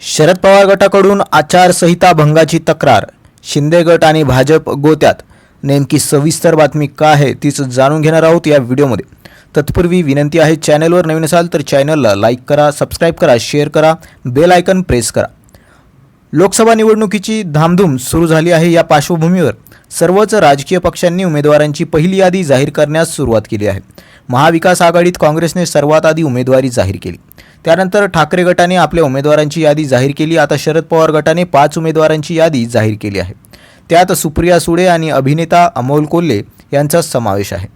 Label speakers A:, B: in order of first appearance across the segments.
A: शरद पवार गटाकडून आचारसंहिता भंगाची तक्रार. शिंदे गट आणि भाजप गोत्यात नेमकी सविस्तर बातमी काय आहे तीच जाणून घेणार आहोत या व्हिडिओमध्ये. तत्पूर्वी विनंती आहे चॅनलवर नवीन असाल तर चॅनलला लाईक करा सबस्क्राईब करा शेअर करा बेल आयकन प्रेस करा. लोकसभा निवडणुकीची धामधूम सुरू झाली आहे या पार्श्वभूमीवर. सर्वच राजकीय पक्षांनी उमेदवारांची पहिली यादी जाहीर करण्यास सुरुवात केली आहे. महाविकास आघाडीत काँग्रेसने सर्वात आधी उमेदवारी जाहीर केली. त्यानंतर ठाकरे गटाने आपल्या उमेदवारांची यादी जाहीर केली. आता शरद पवार गटाने पाच उमेदवारांची यादी जाहीर केली आहे. त्यात सुप्रिया सुळे आणि अभिनेता अमोल कोल्हे यांचा समावेश आहे.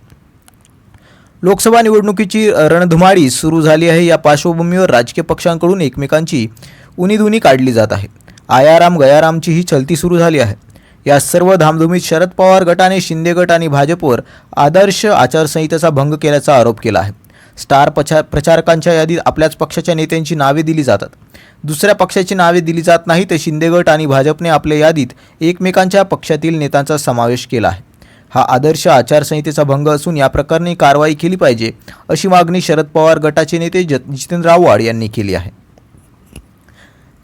A: लोकसभा निवडणुकीची रणधुमाळी सुरू झाली आहे. या पार्श्वभूमीवर राजकीय पक्षांकडून एकमेकांची उनीधुनी काढली जात आहे. आयाराम गयारामची ही चलती सुरू झाली आहे. या सर्व धामधुमीत शरद पवार गटाने शिंदे गट आणि भाजपवर आदर्श आचारसंहितेचा भंग केल्याचा आरोप केला आहे. स्टार प्रचार प्रचारकांच्या यादीत आपल्याच पक्षाच्या नेत्यांची नावे दिली जातात. दुसऱ्या पक्षाची नावे दिली जात नाही तर शिंदे गट आणि भाजपने आपल्या यादीत एकमेकांच्या पक्षातील नेत्यांचा समावेश केला आहे. हा आदर्श आचारसंहितेचा भंग असून या प्रकरणी कारवाई केली पाहिजे अशी मागणी शरद पवार गटाचे नेते ज जितेंद्र आव्हाड यांनी केली आहे.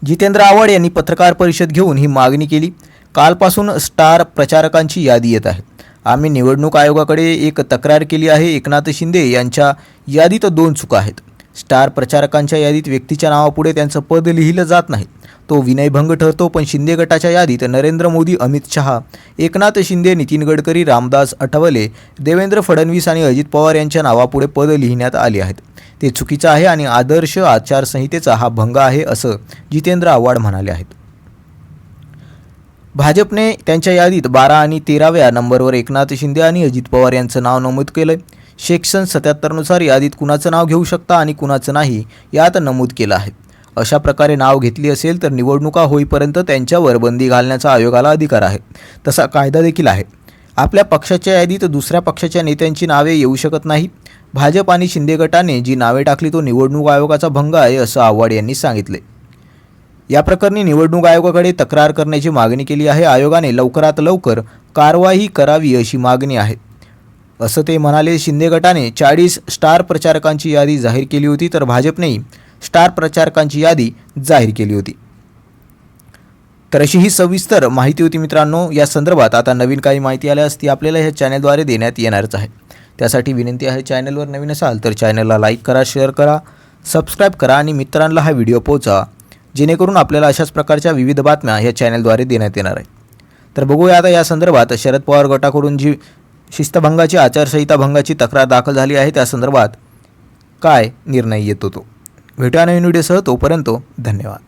A: जितेंद्र आव्हाड यांनी पत्रकार परिषद घेऊन ही मागणी केली. कालपासून स्टार प्रचारकांची यादी येत आहे. आम्ही निवडणूक आयोगाकडे एक तक्रार केली आहे. एकनाथ शिंदे यांच्या यादीत दोन चुका आहेत. स्टार प्रचारकांच्या यादीत व्यक्तीच्या नावापुढे त्यांचं पद लिहिलं जात नाही. तो विनयभंग ठरतो पण शिंदे गटाच्या यादीत नरेंद्र मोदी अमित शहा एकनाथ शिंदे नितीन गडकरी रामदास आठवले देवेंद्र फडणवीस आणि अजित पवार यांच्या नावापुढे पद लिहिण्यात आली आहेत. ते चुकीचं आहे आणि आदर्श आचारसंहितेचा हा भंग आहे असं जितेंद्र आव्हाड म्हणाले आहेत. भाजपने त्यांच्या यादीत बारा आणि तेराव्या नंबरवर एकनाथ शिंदे आणि अजित पवार यांचं नाव नमूद केलं सेक्शन सत्याहत्तरनुसार यादीत कुणाचं नाव घेऊ शकता आणि कुणाचं नाही यात नमूद केलं आहे. अशा प्रकारे नाव घेतली असेल तर निवडणुका होईपर्यंत त्यांच्यावर बंदी घालण्याचा आयोगाला अधिकार आहे. तसा कायदा देखील आहे. आपल्या पक्षाच्या यादीत दुसऱ्या पक्षाच्या नेत्यांची नावे येऊ शकत नाही. भाजप आणि शिंदे गटाने जी नावे टाकली तो निवडणूक आयोगाचा भंग आहे असं आव्हाड यांनी सांगितले या प्रकरणी निवडणूक आयोगाकडे तक्रार करण्याची मागणी केली आहे. आयोगाने लवकरात लवकर कारवाई करावी अशी मागणी आहे. असं ते म्हणाले. शिंदे गटाने चाळीस स्टार प्रचारकांची यादी जाहीर केली होती तर भाजपनेही स्टार प्रचारकांची यादी जाहीर केली होती. तर अशी ही सविस्तर माहिती होती मित्रांनो. या संदर्भात आता नवीन काही माहिती आल्यास ती आपल्याला ह्या चॅनलद्वारे देण्यात येणारच आहे. त्यासाठी विनंती आहे चॅनलवर नवीन असाल तर चॅनलला लाईक करा शेअर करा सबस्क्राईब करा आणि मित्रांना हा व्हिडिओ पोहोचा. जेणेकरून आपल्याला अशाच प्रकारच्या विविध बातम्या ह्या चॅनलद्वारे देण्यात येणार आहे तर बघूया आता या संदर्भात शरद पवार गटाकडून जी शिस्तभंगाची आचारसंहिता भंगाची तक्रार दाखल झाली आहे त्या संदर्भात काय निर्णय येतो तो? भेटूया नवीन व्हिडिओसह तोपर्यंत धन्यवाद.